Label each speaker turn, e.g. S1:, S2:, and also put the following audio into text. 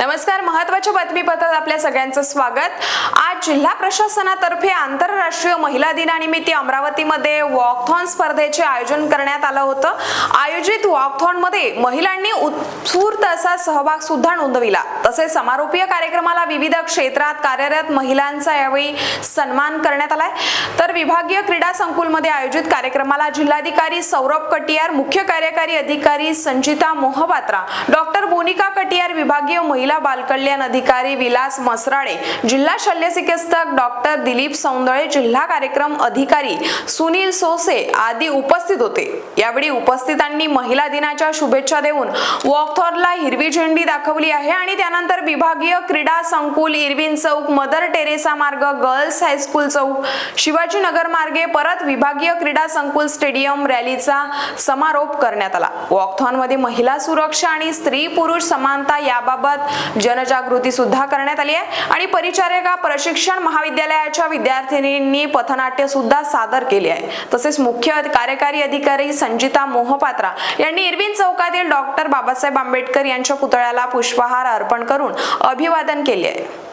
S1: नमस्कार महत्त्वाच्या बातमीपत्रात आपल्या सगळ्यांचं स्वागत. आज जिल्हा प्रशासनातर्फे आंतरराष्ट्रीय महिला दिनानिमित्त अमरावतीमध्ये वॉकथॉन स्पर्धेचे आयोजन करण्यात आलं होतं. आयोजित वॉकथॉनमध्ये महिलांनी उत्स्फूर्त असा सहभाग सुद्धा नोंदविला. तसेच समारोपीय कार्यक्रमाला विविध क्षेत्रात कार्यरत महिलांचा यावेळी सन्मान करण्यात आलाय. तर विभागीय क्रीडा संकुलमध्ये आयोजित कार्यक्रमाला जिल्हाधिकारी सौरभ कटियार मुख्य कार्यकारी अधिकारी संचिता मोहपात्रा डॉक्टर बोनिका कटियार विभागीय महिला बालकल्याण अधिकारी विलास मसराळे जिल्हा शल्य चिकित्सक डॉक्टर दिलीप सौंदळे जिल्हा कार्यक्रम अधिकारी सुनील सोसे आदी उपस्थित होते. यावेळी उपस्थितांनी महिला दिनाच्या शुभेच्छा देऊन वॉकथॉनला हिरवी झेंडी दाखवली आहे आणि त्यानंतर विभागीय क्रीडा संकुल इरविन चौक मदर टेरेसा मार्ग गर्ल्स हायस्कूल चौक शिवाजीनगर मार्गे परत विभागीय क्रीडा संकुल स्टेडियम रॅलीचा समारोप करण्यात आला. वॉकथॉनमध्ये महिला सुरक्षा आणि स्त्री पुरुष समानता याबाबत जनजागृती सुद्धा करण्यात आली आहे. आणि परिचारिका प्रशिक्षण महाविद्यालयाच्या विद्यार्थिनींनी पथनाट्य सुद्धा सादर केले आहे. तसेच मुख्य कार्यकारी अधिकारी संजिता मोहपात्रा यांनी इरविन चौकातील डॉक्टर बाबासाहेब आंबेडकर यांच्या पुतळ्याला पुष्पहार अर्पण करून अभिवादन केले आहे.